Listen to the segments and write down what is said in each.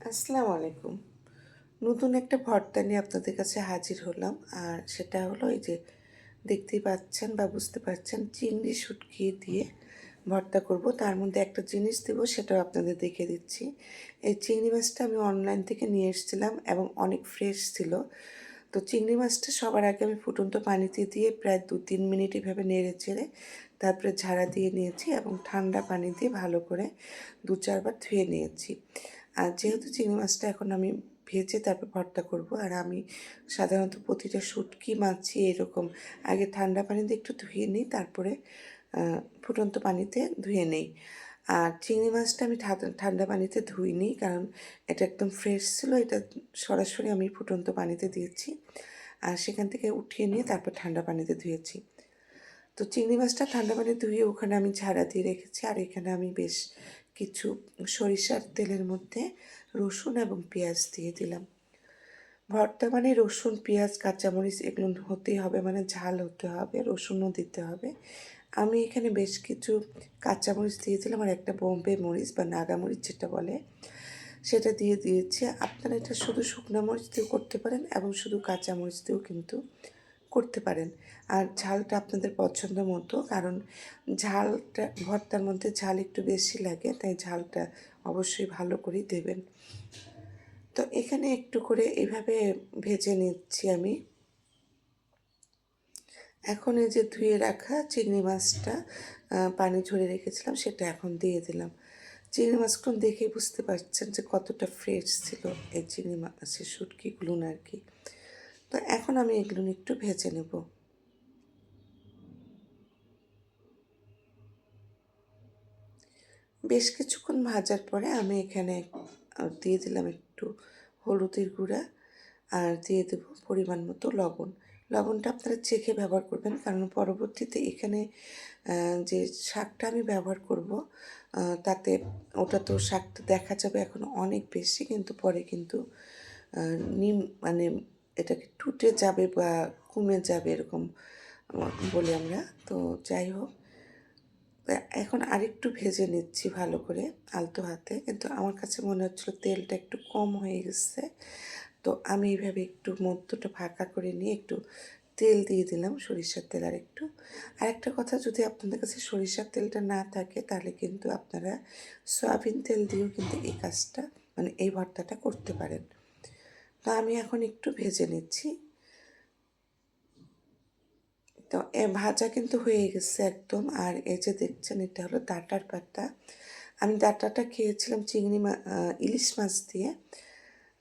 আসসালামু আলাইকুম নতুন একটা ভর্তা নিয়ে আপনাদের কাছে হাজির হলাম, আর সেটা হলো এই যে দেখতেই পাচ্ছেন বা বুঝতে পারছেন, চিংড়ি শুটকি দিয়ে ভর্তা করব। তার মধ্যে একটা জিনিস দেবো, সেটাও আপনাদের দেখে দিচ্ছি। এই চিংড়ি মাছটা আমি অনলাইন থেকে নিয়ে এসেছিলাম এবং অনেক ফ্রেশ ছিল। তো চিংড়ি মাছটা সবার আগে আমি ফুটন্ত পানিতে দিয়ে প্রায় দু তিন মিনিট এভাবে নেড়ে চেড়ে তারপরে ঝাড়া দিয়ে নিয়েছি এবং ঠান্ডা পানি দিয়ে ভালো করে দু চারবার ধুয়ে নিয়েছি। আর যেহেতু চিংড়ি মাছটা এখন আমি ভেজে তারপর ভর্তা করব, আর আমি সাধারণত প্রতিটা শুটকি, মাছি এরকম আগে ঠান্ডা পানিতে একটু ধুয়ে নিই, তারপরে ফুটন্ত পানিতে ধুয়ে নেই। আর চিংড়ি মাছটা আমি ঠান্ডা পানিতে ধুইনি কারণ এটা একদম ফ্রেশ ছিল, এটা সরাসরি আমি ফুটন্ত পানিতে দিয়েছি। আর সেখান থেকে উঠিয়ে নিয়ে তারপর ঠান্ডা পানিতে ধুয়েছি। তো চিংড়ি মাছটা ঠান্ডা পানি ধুয়ে ওখানে আমি ঝাড়া দিয়ে রেখেছি, আর এখানে আমি বেশ কিছু সরিষার তেলের মধ্যে রসুন এবং পেঁয়াজ দিয়ে দিলাম। ভর্তা মানে রসুন, পেঁয়াজ, কাঁচামরিচ এগুলো হতেই হবে মানে ঝাল হতে হবে, রসুনও দিতে হবে। আমি এখানে বেশ কিছু কাঁচামরিচ দিয়েছিলাম আর একটা বোম্বে মরিচ বা নাগামরিচ যেটা বলে, সেটা দিয়ে দিয়েছি। আপনারা এটা শুধু শুকনো মরিচ দিয়েও করতে পারেন এবং শুধু কাঁচামরিচ দিয়েও কিন্তু করতে পারেন। আর ঝালটা আপনাদের পছন্দ মতো, কারণ ঝালটা, ভর্তার মধ্যে ঝাল একটু বেশি লাগে, তাই ঝালটা অবশ্যই ভালো করেই দেবেন। তো এখানে একটু করে এভাবে ভেজে নিচ্ছি আমি। এখন এই যে ধুয়ে রাখা চিংড়ি মাছটা পানি ঝরে রেখেছিলাম, সেটা এখন দিয়ে দিলাম। চিংড়ি মাছগুলো দেখে বুঝতে পারছেন যে কতটা ফ্রেশ ছিল এই চিংড়ি মাছের শুটকিগুলো আর কি তো এখন আমি এগুলো একটু ভেজে নেব। বেশ কিছুক্ষণ ভাজার পরে আমি এখানে দিয়ে দিলাম একটু হলুদের গুঁড়া আর দিয়ে দেব পরিমাণ মতো লবণ। লবণটা আপনারা চেখে ব্যবহার করবেন, কারণ পরবর্তীতে এখানে যে শাকটা আমি ব্যবহার করব তাতে ওটা তো শাকটা দেখা যাবে এখন অনেক বেশি, কিন্তু পরে কিন্তু নিম মানে এটাকে টুটে যাবে বা কমে যাবে এরকম বলি আমরা। তো যাই হোক এখন আরেকটু ভেজে নিচ্ছি ভালো করে আলতো হাতে। কিন্তু আমার কাছে মনে হচ্ছিল তেলটা একটু কম হয়ে গেছে। তো আমি এইভাবে একটু মধ্যটা ফাঁকা করে নিয়ে একটু তেল দিয়ে দিলাম সরিষার তেল আর একটু আর একটা কথা, যদি আপনাদের কাছে সরিষার তেলটা না থাকে, তাহলে কিন্তু আপনারা সয়াবিন তেল দিয়েও কিন্তু এই কাজটা মানে এই ভর্তাটা করতে পারেন। তো আমি এখন একটু ভেজে নিচ্ছি। তো এ ভাজা কিন্তু হয়ে গেছে একদম। আর এই যে দেখছেন, এটা হলো ডাটার পাতা। আমি ডাটাটা খেয়েছিলাম চিংড়ি মা ইলিশ মাছ দিয়ে।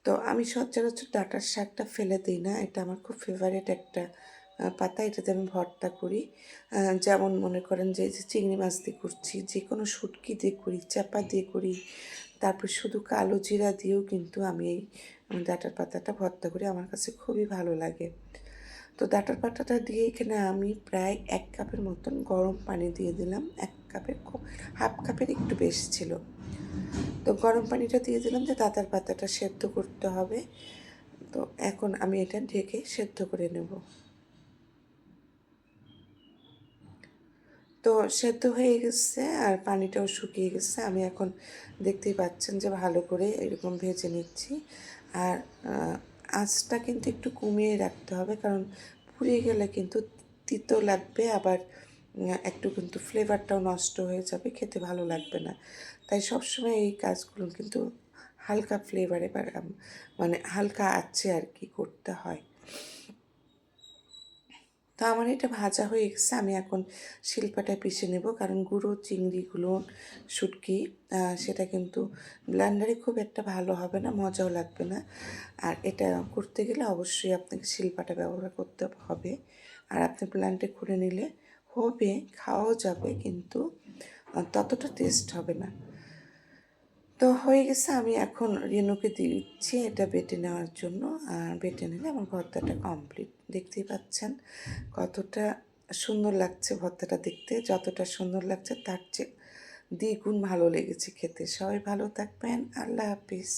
তো আমি সচরাচর ডাটার শাকটা ফেলে দিই না। এটা আমার খুব ফেভারিট একটা পাতা। এটাতে আমি ভর্তা করি। যেমন মনে করেন যে চিংড়ি মাছ দিয়ে করছি যে কোনো শুটকি দিয়ে করি, চাপা দিয়ে করি, তারপর শুধু কালো জিরা দিয়েও কিন্তু আমি এই ডাটার পাতাটা ভর্তা করি আমার কাছে খুবই ভালো লাগে। তো ডাটার পাতাটা দিয়ে এখানে আমি প্রায় এক কাপের মতন গরম পানি দিয়ে দিলাম। এক কাপের খুব হাফ কাপের একটু বেশি ছিল। তো গরম পানিটা দিয়ে দিলাম যে দাতার পাতাটা সেদ্ধ করতে হবে। তো এখন আমি এটা ঢেকে সেদ্ধ করে নেব। তো সেদ্ধ হয়ে গেছে আর পানিটাও শুকিয়ে গেছে। আমি এখন দেখতেই পাচ্ছেন যে ভালো করে এরকম ভেজে নিচ্ছি। আর আঁচটা কিন্তু একটু কমিয়ে রাখতে হবে, কারণ পুড়ে গেলে কিন্তু তিতো লাগবে, আবার একটু কিন্তু ফ্লেভারটাও নষ্ট হয়ে যাবে, খেতে ভালো লাগবে না। তাই সবসময় এই কাজগুলো কিন্তু হালকা ফ্লেভারে মানে হালকা আছে আর কি করতে হয়। তো আমার এটা ভাজা হয়ে গেছে। আমি এখন শিল্পাটায় পিষে নেব। কারণ গুঁড়ো চিংড়িগুলো শুটকি সেটা কিন্তু ব্লান্ডারে খুব একটা ভালো হবে না, মজাও লাগবে না। আর এটা করতে গেলে অবশ্যই আপনাকে শিল্পাটা ব্যবহার করতে হবে। আর আপনি প্ল্যান্টে খুলে নিলে হবে, খাওয়াও যাবে, কিন্তু ততটা টেস্ট হবে না। তো হয়ে গেছে আমি এখন রেনুকে দিচ্ছি এটা বেটে নেওয়ার জন্য। আর বেটে নিলে আমার ভর্তাটা কমপ্লিট। দেখতেই পাচ্ছেন কতটা সুন্দর লাগছে ভর্তাটা দেখতে। যতটা সুন্দর লাগছে তার চেয়ে দ্বিগুণ ভালো লেগেছে খেতে। সবাই ভালো থাকবেন। আল্লাহ হাফিজ।